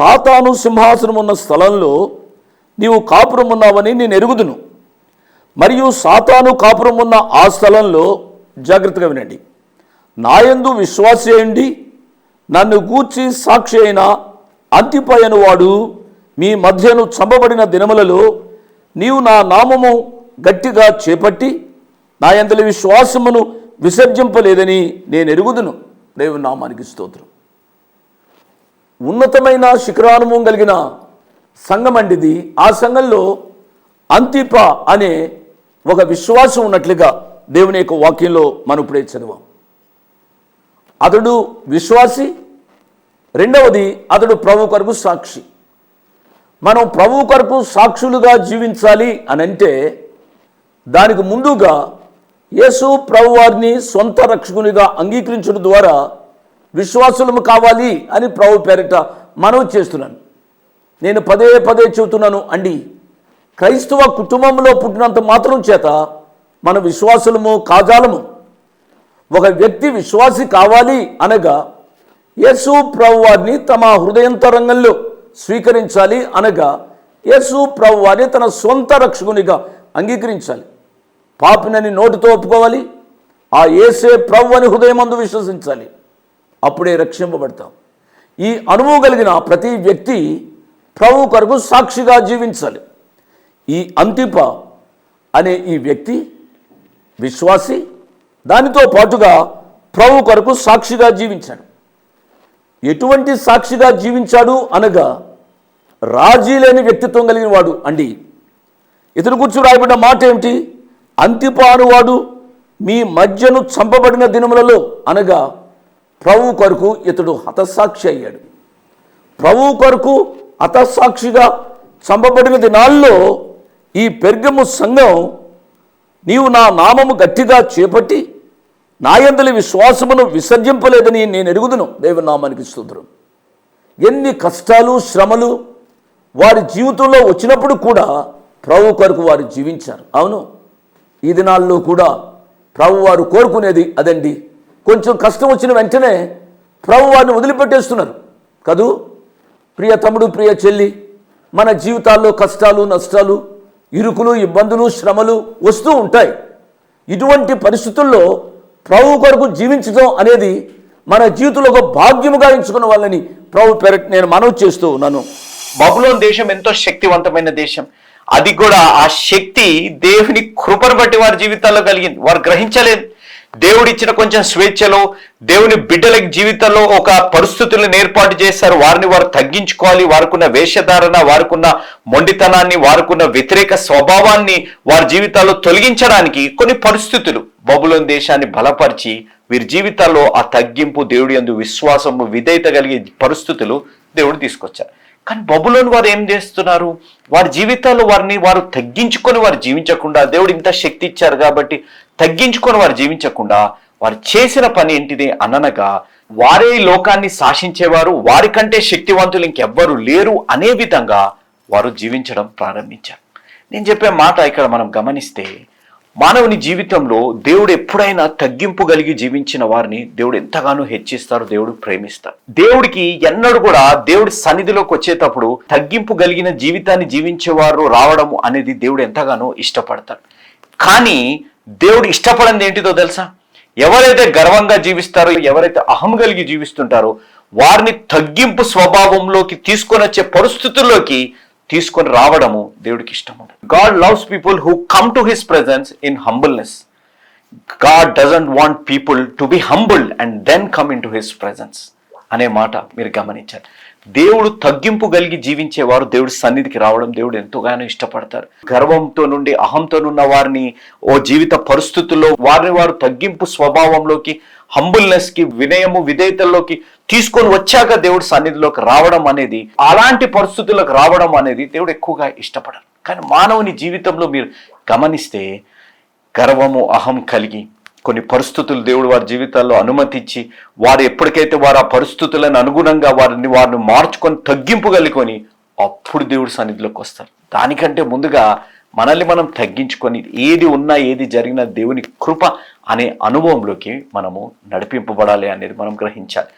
సాతాను సింహాసనం ఉన్న స్థలంలో నీవు కాపురం ఉన్నావని నేను ఎరుగుదును. మరియు సాతాను కాపురం ఉన్న ఆ స్థలంలో జాగ్రత్తగా వినండి. నాయందు విశ్వాసి నన్ను గూర్చి సాక్షి అయిన అంతిపోయిన వాడు మీ మధ్యను చంపబడిన దినములలో నీవు నా నామము గట్టిగా చేపట్టి నా యందలి విశ్వాసమును విసర్జింపలేదని నేను ఎరుగుదును. దేవుని నామానికి స్తోత్రం. ఉన్నతమైన శిఖరానుభవం కలిగిన సంఘం అండిది. ఆ సంఘంలో అంతిప అనే ఒక విశ్వాసం ఉన్నట్లుగా దేవుని యొక్క వాక్యంలో మనం ఇప్పుడే చదివాం. అతడు విశ్వాసి రెండవది అతడు ప్రభు కొరకు సాక్షి. మనం ప్రభు కొరకు సాక్షులుగా జీవించాలి అని అంటే దానికి ముందుగా యేసు ప్రభు వారిని సొంత రక్షకునిగా అంగీకరించడం ద్వారా విశ్వాసులము కావాలి అని ప్రభు పేరిట మనవి చేస్తున్నాను. నేను పదే పదే చెబుతున్నాను అండి. క్రైస్తవ కుటుంబంలో పుట్టినంత మాత్రం చేత మన విశ్వాసులము కాజాలము ఒక వ్యక్తి విశ్వాసి కావాలి అనగా యేసు ప్రభు వారిని తమ హృదయంతరంగంలో స్వీకరించాలి అనగా యేసు ప్రభు వారిని తన సొంత రక్షకునిగా అంగీకరించాలి. పాపినని నోటితో ఒప్పుకోవాలి. ఆ ఏసే ప్రభు అని హృదయమందు విశ్వసించాలి. అప్పుడే రక్షింపబడతాం. ఈ అనుభవం కలిగిన ప్రతి వ్యక్తి ప్రభు కొరకు సాక్షిగా జీవించాలి. ఈ అంతిప అనే ఈ వ్యక్తి విశ్వాసి దానితో పాటుగా ప్రభు కొరకు సాక్షిగా జీవించాడు. ఎటువంటి సాక్షిగా జీవించాడు అనగా రాజీ లేని వ్యక్తిత్వం కలిగిన వాడు అండి. ఇతను కూర్చు రాయబడిన మాట ఏమిటి? అంతిప అనువాడు మీ మధ్యను చంపబడిన దినములలో అనగా ప్రభు కొరకు ఇతడు హతసాక్షి అయ్యాడు. ప్రభు కొరకు హతసాక్షిగా చంపబడిన దినాల్లో ఈ పెర్గము సంఘం నీవు నా నామము గట్టిగా చేపట్టి నాయందలి విశ్వాసమును విసర్జింపలేదని నేను ఎరుగుదును. దేవుని నామానికి స్తోత్రం. ఎన్ని కష్టాలు శ్రమలు వారి జీవితంలో వచ్చినప్పుడు కూడా ప్రభు కొరకు వారు జీవించారు. అవును. ఈ దినాల్లో కూడా ప్రభు వారు కోరుకునేది అదండి. కొంచెం కష్టం వచ్చిన వెంటనే ప్రభు వారిని వదిలిపెట్టేస్తున్నారు. కదూ? ప్రియ తమ్ముడు ప్రియ చెల్లి మన జీవితాల్లో కష్టాలు నష్టాలు ఇరుకులు ఇబ్బందులు శ్రమలు వస్తూ ఉంటాయి. ఇటువంటి పరిస్థితుల్లో ప్రభు కొరకు జీవించడం అనేది మన జీవితంలో ఒక భాగ్యముగా ఎంచుకున్న వాళ్ళని ప్రభు పెరట్ నేను మనవి చేస్తూ ఉన్నాను. బబులోన్ దేశం ఎంతో శక్తివంతమైన దేశం. అది కూడా ఆ శక్తి దేవుని కృపను బట్టి వారి జీవితాల్లో కలిగింది. వారు గ్రహించలేదు. దేవుడిచ్చిన కొంచెం స్వేచ్ఛలో దేవుని బిడ్డల జీవితంలో ఒక పరిస్థితులను ఏర్పాటు చేశారు. వారిని వారు తగ్గించుకోవాలి. వారికున్న వేషధారణ వారికున్న మొండితనాన్ని వారికున్న వ్యతిరేక స్వభావాన్ని వారి జీవితాల్లో తొలగించడానికి కొన్ని పరిస్థితులు. బబులోని దేశాన్ని బలపరిచి వీరి జీవితాల్లో ఆ తగ్గింపు దేవుడి అందు విశ్వాసము విధేయత కలిగే పరిస్థితులు దేవుడు తీసుకొచ్చారు. కానీ బబులోని వారు ఏం చేస్తున్నారు? వారి జీవితాల్లో వారిని వారు తగ్గించుకొని వారు జీవించకుండా దేవుడు ఇంత శక్తి ఇచ్చారు కాబట్టి తగ్గించుకొని వారు జీవించకుండా వారు చేసిన పని ఏంటిది అననగా వారే లోకాన్ని శాసించేవారు వారికంటే శక్తివంతులు ఇంకెవ్వరు లేరు అనే విధంగా వారు జీవించడం ప్రారంభించారు. నేను చెప్పే మాట ఇక్కడ మనం గమనిస్తే మానవుని జీవితంలో దేవుడు ఎప్పుడైనా తగ్గింపు కలిగి జీవించిన వారిని దేవుడు ఎంతగానో హెచ్చిస్తారు దేవుడు ప్రేమిస్తారు. దేవుడికి ఎన్నడూ కూడా దేవుడి సన్నిధిలోకి వచ్చేటప్పుడు తగ్గింపు కలిగిన జీవితాన్ని జీవించేవారు రావడం అనేది దేవుడు ఎంతగానో ఇష్టపడతాడు. కానీ దేవుడు ఇష్టపడింది ఏంటిదో తెలుసా? ఎవరైతే గర్వంగా జీవిస్తారో ఎవరైతే అహం కలిగి జీవిస్తుంటారో వారిని తగ్గింపు స్వభావంలోకి తీసుకొని వచ్చే పరిస్థితుల్లోకి తీసుకొని రావడము దేవుడికి ఇష్టము God loves people who come to his presence in humbleness God doesn't want people to be humbled and then come in to his presence అనే మాట మీరు గమనించారు దేవుడు తగ్గింపు కలిగి జీవించేవారు దేవుడి సన్నిధికి రావడం దేవుడు ఎంతగానో ఇష్టపడతారు. గర్వంతో నుండి అహంతో ఉన్న వారిని ఓ జీవిత పరిస్థితుల్లో వారిని వారు తగ్గింపు స్వభావంలోకి హంబుల్నెస్కి వినయము విధేయతల్లోకి తీసుకొని వచ్చాక దేవుడి సన్నిధిలోకి రావడం అనేది అలాంటి పరిస్థితులకు రావడం అనేది దేవుడు ఎక్కువగా ఇష్టపడరు. కానీ మానవుని జీవితంలో మీరు గమనిస్తే గర్వము అహం కలిగి కొన్ని పరిస్థితులు దేవుడు వారి జీవితాల్లో అనుమతించి వారు ఎప్పటికైతే వారు ఆ పరిస్థితులను అనుగుణంగా వారిని వారిని మార్చుకొని తగ్గింపు కలుకొని అప్పుడు దేవుడి సన్నిధిలోకి వస్తారు దానికంటే ముందుగా మనల్ని మనం తగ్గించుకొని ఏది ఉన్నా ఏది జరిగినా దేవుని కృప అనే అనుభవంలోకి మనము నడిపింపబడాలి అనేది మనం గ్రహించాలి.